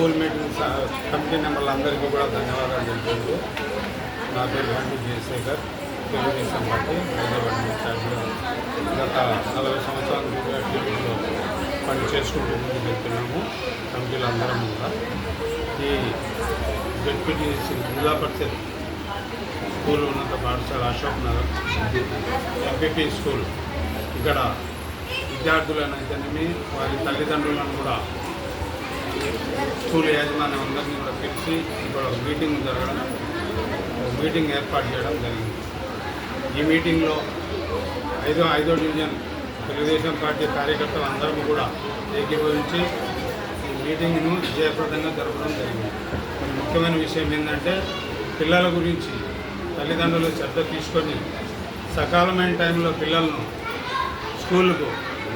School meeting స- committee మెంబర్లందరికీ కూడా ధన్యవాదాలు తెలుపుతూ నా పేరు బండి జయశేఖర్. తెలుగుదేశం పార్టీ హైదరాబాద్ ఇన్ఛార్జిగా గత నలభై సంవత్సరాల నుంచి టీవీలో పని చేసుకుంటూ ముందుకు వెళ్తున్నాము. కమిటీలు అందరం కూడా. ఈ జడ్పీటీసీ జిల్లా పరిషత్ స్కూల్ ఉన్నత పాఠశాల అశోక్ నగర్ ఎంపీపీ స్కూల్. ఇక్కడ విద్యార్థులను అయితేనేమి వారి తల్లిదండ్రులను కూడా స్కూల్ యాజమాన్యం అందరినీ కూడా పిలిచి ఇక్కడ ఒక మీటింగ్ జరగడం ఒక మీటింగ్ ఏర్పాటు చేయడం జరిగింది. ఈ మీటింగ్లో ఐదో ఐదో డివిజన్ తెలుగుదేశం పార్టీ కార్యకర్తలు అందరం కూడా ఏకీభవించి ఈ మీటింగ్ను జయప్రదంగా జరపడం జరిగింది. ముఖ్యమైన విషయం ఏంటంటే పిల్లల గురించి తల్లిదండ్రులు శ్రద్ధ తీసుకొని సకాలమైన టైంలో పిల్లలను స్కూళ్ళకు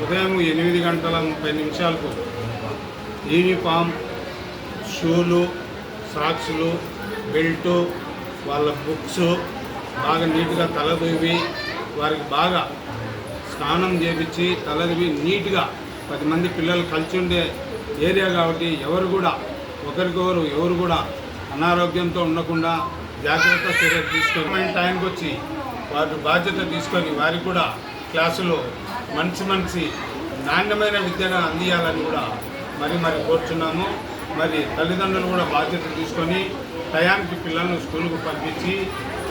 ఉదయం ఎనిమిది గంటల ముప్పై నిమిషాలకు యూనిఫామ్ షూలు సాక్స్లు బెల్టు వాళ్ళ బుక్స్ బాగా నీట్గా తలదూవి వారికి బాగా స్నానం చేపించి తలదివి నీట్గా పది మంది పిల్లలు కలిసి ఉండే ఏరియా కాబట్టి ఎవరు కూడా ఒకరికొకరు ఎవరు కూడా అనారోగ్యంతో ఉండకుండా జాగ్రత్త చర్యలు తీసుకొని టైంకి వచ్చి వారి బాధ్యత తీసుకొని వారికి కూడా క్లాసులో మంచి మంచి నాణ్యమైన విద్యను అందియాలని కూడా మరి మరి కోరుచున్నాము. మరి తల్లిదండ్రులు కూడా బాధ్యత తీసుకొని టయానికి పిల్లలను స్కూల్కు పంపించి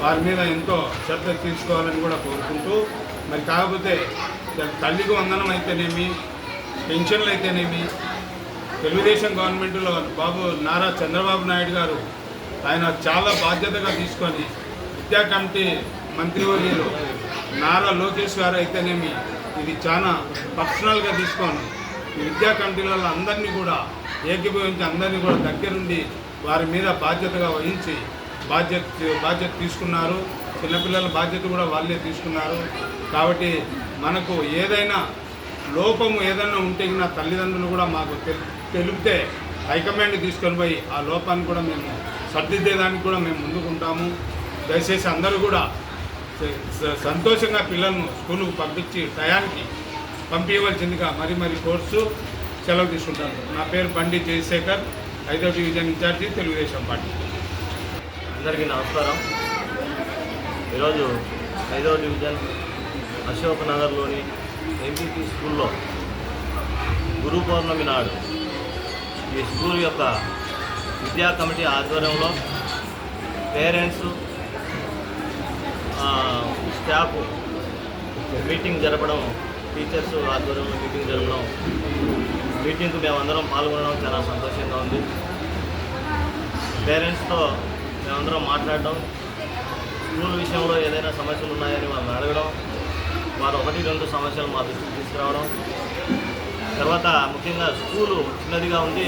వారి మీద ఎంతో శ్రద్ధ తీసుకోవాలని కూడా కోరుకుంటూ మరి కాకపోతే తల్లికి వందనం అయితేనేమి పెన్షన్లు అయితేనేమి తెలుగుదేశం గవర్నమెంట్లో బాబు నారా చంద్రబాబు నాయుడు గారు ఆయన చాలా బాధ్యతగా తీసుకొని విద్యా కమిటీ మంత్రివర్యులు నారా లోకేష్ గారు అయితేనేమి ఇది చాలా పర్సనల్గా తీసుకొని విద్యా కమిటీలలో అందరినీ కూడా ఏకీభవించి అందరినీ కూడా దగ్గరుండి వారి మీద బాధ్యతగా వహించి బాధ్యత బాధ్యత తీసుకున్నారు. చిన్నపిల్లల బాధ్యత కూడా వాళ్ళే తీసుకున్నారు. కాబట్టి మనకు ఏదైనా లోపము ఏదైనా ఉంటే నా తల్లిదండ్రులు కూడా మాకు తెలిపితే హైకమాండ్ తీసుకొని పోయి ఆ లోపాన్ని కూడా మేము సర్దిద్దేదానికి కూడా మేము ముందుకుంటాము. దయచేసి అందరూ కూడా సంతోషంగా పిల్లలను స్కూలుకు పంపించి టయానికి పంపించవలసిందిగా మరి మరి కోర్సు సెలవు తీసుకుంటాను. నా పేరు బండి జయశేఖర్ ఐదో డివిజన్ ఇన్ఛార్జి తెలుగుదేశం పార్టీ. అందరికీ నమస్కారం. ఈరోజు ఐదవ డివిజన్ అశోక్ నగర్లోని ఎంపీపీ స్కూల్లో గురు పౌర్ణమి నాడు ఈ స్కూల్ యొక్క విద్యా కమిటీ ఆధ్వర్యంలో పేరెంట్స్ స్టాఫ్ మీటింగ్ జరపడం టీచర్స్ ఆధ్వర్యంలో మీటింగ్ జరగడం మీటింగ్కు మేమందరం పాల్గొనడం చాలా సంతోషంగా ఉంది. పేరెంట్స్తో మేమందరం మాట్లాడడం స్కూల్ విషయంలో ఏదైనా సమస్యలు ఉన్నాయని వాళ్ళని అడగడం వారు ఒకటి రెండు సమస్యలు మా దృష్టికి తీసుకురావడం. తర్వాత ముఖ్యంగా స్కూలు చిన్నదిగా ఉంది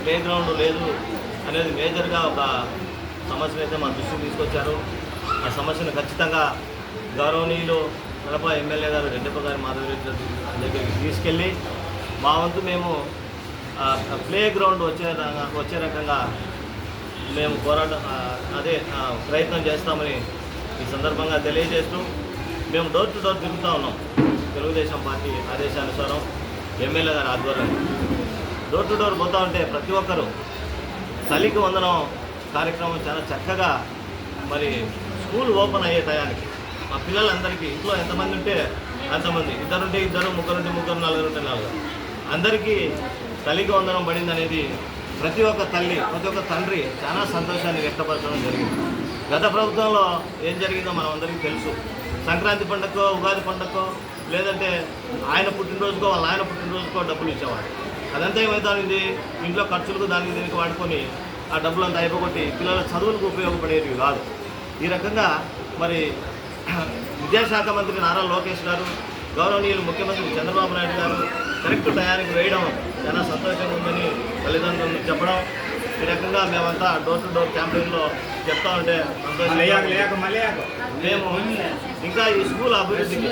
ప్లే గ్రౌండ్ లేదు అనేది మేజర్గా ఒక సమస్యను అయితే మా దృష్టికి తీసుకొచ్చారు. ఆ సమస్యను ఖచ్చితంగా గౌరవనీయులు కడప ఎమ్మెల్యే గారు రెడ్డప్ప గారు మాధవరెడ్డి దగ్గరికి తీసుకెళ్ళి మా వంతు మేము ప్లే గ్రౌండ్ వచ్చే వచ్చే రకంగా మేము పోరాటం అదే ప్రయత్నం చేస్తామని ఈ సందర్భంగా తెలియజేస్తూ మేము డోర్ టు డోర్ తిరుగుతూ ఉన్నాం. తెలుగుదేశం పార్టీ ఆదేశానుసారం ఎమ్మెల్యే గారి ఆధ్వర్యం డోర్ టు డోర్ పోతూ ఉంటే ప్రతి ఒక్కరూ తల్లికి వందనం కార్యక్రమం చాలా చక్కగా మరి స్కూల్ ఓపెన్ అయ్యే టయానికి మా పిల్లలందరికీ ఇంట్లో ఎంతమంది ఉంటే అంతమంది. ఇద్దరుంటే ఇద్దరు ముగ్గురుంటే ముగ్గురు నలుగురుంటే నలుగురు. అందరికీ తల్లికి వందనం పడింది అనేది ప్రతి ఒక్క తల్లి ప్రతి ఒక్క తండ్రి చాలా సంతోషాన్ని వ్యక్తపరచడం జరిగింది. గత ప్రభుత్వంలో ఏం జరిగిందో మనం అందరికీ తెలుసు. సంక్రాంతి పండుగకో ఉగాది పండుగకో లేదంటే ఆయన పుట్టినరోజుకో వాళ్ళ ఆయన పుట్టినరోజుకో డబ్బులు ఇచ్చేవాడు అదంతా ఏమవుతుంది ఇంట్లో ఖర్చులకు దానికి దీనికి వాడుకొని ఆ డబ్బులంతా అయిపోగొట్టి పిల్లల చదువులకు ఉపయోగపడేవి కాదు. ఈ రకంగా మరి విద్యాశాఖ మంత్రి నారా లోకేష్ గారు గౌరవనీయులు ముఖ్యమంత్రి చంద్రబాబు నాయుడు గారు కరెక్ట్ టయానికి వేయడం చాలా సంతోషంగా ఉందని తల్లిదండ్రులకు చెప్పడం ఈ రకంగా మేమంతా డోర్ టు డోర్ క్యాంపెయిన్లో చెప్తా ఉంటే. మేము ఇంకా ఈ స్కూల్ అభివృద్ధికి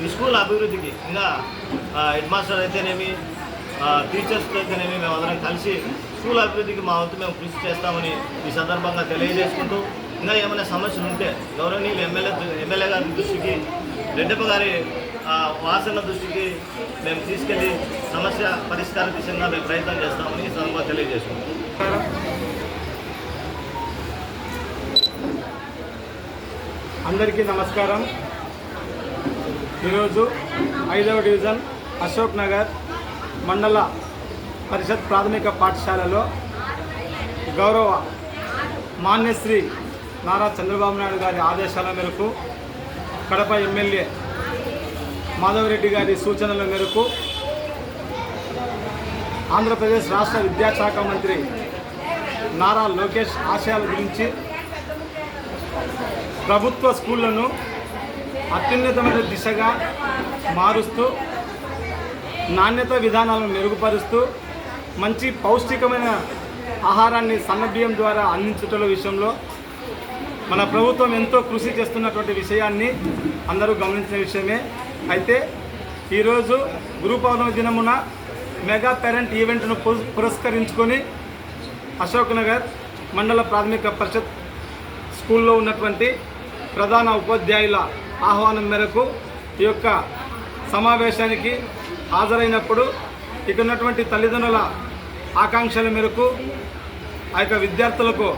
ఈ స్కూల్ అభివృద్ధికి ఇంకా హెడ్ మాస్టర్ అయితేనేమి ఆ, టీచర్స్ అయితేనేమి మేము అందరం కలిసి స్కూల్ అభివృద్ధికి మా వంతు మేము కృషి చేస్తామని ఈ సందర్భంగా తెలియజేసుకుంటూ ఇంకా ఏమైనా సమస్యలు ఉంటే గౌరవనీయులు ఎమ్మెల్యే ఎమ్మెల్యే గారి దృష్టికి రెడ్డప్ప గారి ఆ వాసన దృష్టికి మేము తీసుకెళ్ళి సమస్య పరిష్కార దిశగా మేము ప్రయత్నం చేస్తామని ఈ సందర్భంగా తెలియజేస్తున్నాం అందరికీ నమస్కారం. ఈరోజు ఐదవ డివిజన్ అశోక్ నగర్ మండల పరిషత్ ప్రాథమిక పాఠశాలలో గౌరవ మాన్యశ్రీ నారా చంద్రబాబు నాయుడు గారి ఆదేశాల మేరకు కడప ఎమ్మెల్యే మాధవరెడ్డి గారి సూచనల మేరకు ఆంధ్రప్రదేశ్ రాష్ట్ర విద్యాశాఖ మంత్రి నారా లోకేష్ ఆశయాల గురించి ప్రభుత్వ స్కూళ్ళను అత్యున్నతమైన దిశగా మారుస్తూ నాణ్యత విధానాలను మెరుగుపరుస్తూ మంచి పౌష్టికమైన ఆహారాన్ని సన్నబియ్యం ద్వారా అందించటం విషయంలో మన ప్రభుత్వం ఎంతో కృషి చేస్తున్నటువంటి విషయాన్ని అందరూ గమనించిన విషయమే. అయితే ఈరోజు గురు పౌర్ణమి దినమున మెగా పేరెంట్ ఈవెంట్ను పురస్కరించుకొని అశోక్ నగర్ మండల ప్రాథమిక పరిషత్ స్కూల్లో ఉన్నటువంటి ప్రధాన ఉపాధ్యాయుల ఆహ్వానం మేరకు ఈ యొక్క సమావేశానికి హాజరైనప్పుడు ఇక్కడ ఉన్నటువంటి తల్లిదండ్రుల ఆకాంక్షల మేరకు ఆ యొక్క విద్యార్థులకు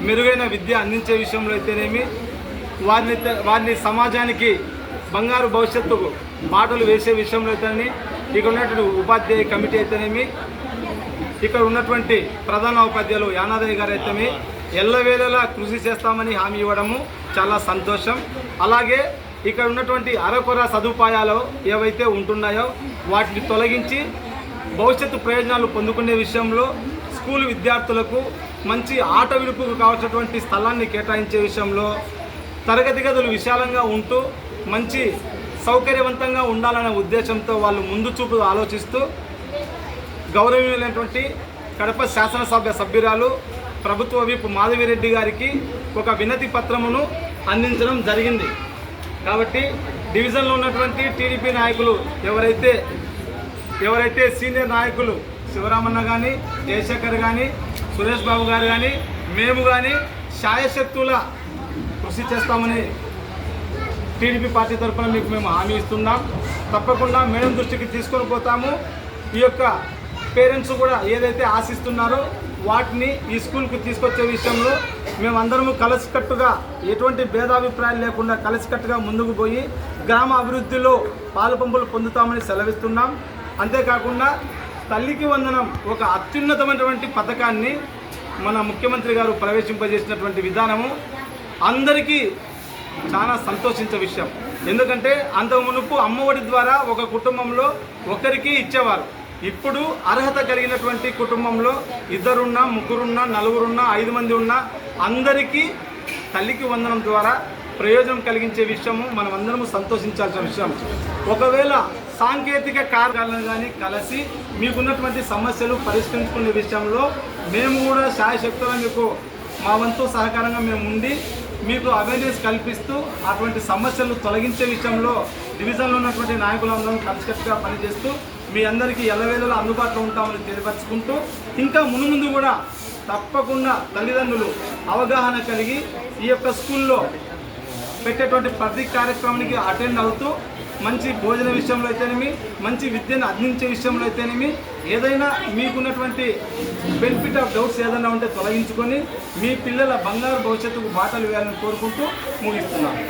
మెరుగైన విద్య అందించే విషయంలో అయితేనేమి వారిని వారిని సమాజానికి బంగారు భవిష్యత్తుకు బాటలు వేసే విషయంలో అయితేనేమి ఇక్కడ ఉన్నటువంటి ఉపాధ్యాయ కమిటీ అయితేనేమి ఇక్కడ ఉన్నటువంటి ప్రధాన ఉపాధ్యాయులు యానాదయ్య గారు అయితేమి ఎల్లవేళలా కృషి చేస్తామని హామీ ఇవ్వడము చాలా సంతోషం. అలాగే ఇక్కడ ఉన్నటువంటి అరకొర సదుపాయాలు ఏవైతే ఉంటున్నాయో వాటిని తొలగించి భవిష్యత్తు ప్రయోజనాలు పొందుకునే విషయంలో స్కూల్ విద్యార్థులకు మంచి ఆట విలుపుకు కావాల్సినటువంటి స్థలాన్ని కేటాయించే విషయంలో తరగతి గదులు విశాలంగా ఉంటూ మంచి సౌకర్యవంతంగా ఉండాలనే ఉద్దేశంతో వాళ్ళు ముందు చూపు ఆలోచిస్తూ గౌరవనీయులైనటువంటి కడప శాసనసభ సభ్యురాలు ప్రభుత్వ విప్ మాధవిరెడ్డి గారికి ఒక వినతి పత్రమును అందించడం జరిగింది. కాబట్టి డివిజన్లో ఉన్నటువంటి టీడీపీ నాయకులు ఎవరైతే ఎవరైతే సీనియర్ నాయకులు శివరామన్న కానీ జయశంకర్ కానీ సురేష్ బాబు గారు కానీ మేము కానీ శాయశక్తుల కృషి చేస్తామని టీడీపీ పార్టీ తరఫున మీకు మేము హామీ ఇస్తున్నాం. తప్పకుండా మేడం దృష్టికి తీసుకొని పోతాము. ఈ యొక్క పేరెంట్స్ కూడా ఏదైతే ఆశిస్తున్నారో వాటిని ఈ స్కూల్కి తీసుకొచ్చే విషయంలో మేమందరము కలిసికట్టుగా ఎటువంటి భేదాభిప్రాయాలు లేకుండా కలిసికట్టుగా ముందుకు పోయి గ్రామ అభివృద్ధిలో పాలుపంపులు పొందుతామని సెలవిస్తున్నాం. అంతేకాకుండా తల్లికి వందనం ఒక అత్యున్నతమైనటువంటి పథకాన్ని మన ముఖ్యమంత్రి గారు ప్రవేశింపజేసినటువంటి విధానము అందరికీ చాలా సంతోషించే విషయం. ఎందుకంటే అంతకు మునుపు అమ్మఒడి ద్వారా ఒక కుటుంబంలో ఒకరికి ఇచ్చేవారు. ఇప్పుడు అర్హత కలిగినటువంటి కుటుంబంలో ఇద్దరున్నా ముగ్గురున్నా నలుగురున్నా ఐదు మంది ఉన్నా అందరికీ తల్లికి వందనం ద్వారా ప్రయోజనం కలిగించే విషయము మనం అందరము సంతోషించాల్సిన విషయం. ఒకవేళ సాంకేతిక కారణాలను కానీ కలిసి మీకున్నటువంటి సమస్యలు పరిష్కరించుకునే విషయంలో మేము కూడా శాయశక్తులు మీకు మా వంతు సహకారంగా మేము ఉండి మీకు అవేర్నెస్ కల్పిస్తూ అటువంటి సమస్యలు తొలగించే విషయంలో డివిజన్లో ఉన్నటువంటి నాయకులందరం కలిసికట్టుగా పనిచేస్తూ మీ అందరికీ ఎల్లవేళలా అందుబాటులో ఉంటామని తెలియపరుచుకుంటూ ఇంకా మునుముందు కూడా తప్పకుండా తల్లిదండ్రులు అవగాహన కలిగి ఈ యొక్క స్కూల్లో పెట్టేటువంటి ప్రతి కార్యక్రమానికి అటెండ్ అవుతూ మంచి భోజన విషయంలో అయితేనేమి మంచి విద్యను అందించే విషయంలో అయితేనేమి ఏదైనా మీకున్నటువంటి బెనిఫిట్ ఆఫ్ డౌట్స్ ఏదైనా ఉంటే తొలగించుకొని మీ పిల్లల బంగారు భవిష్యత్తుకు బాటలు వేయాలని కోరుకుంటూ ముగిస్తున్నాను.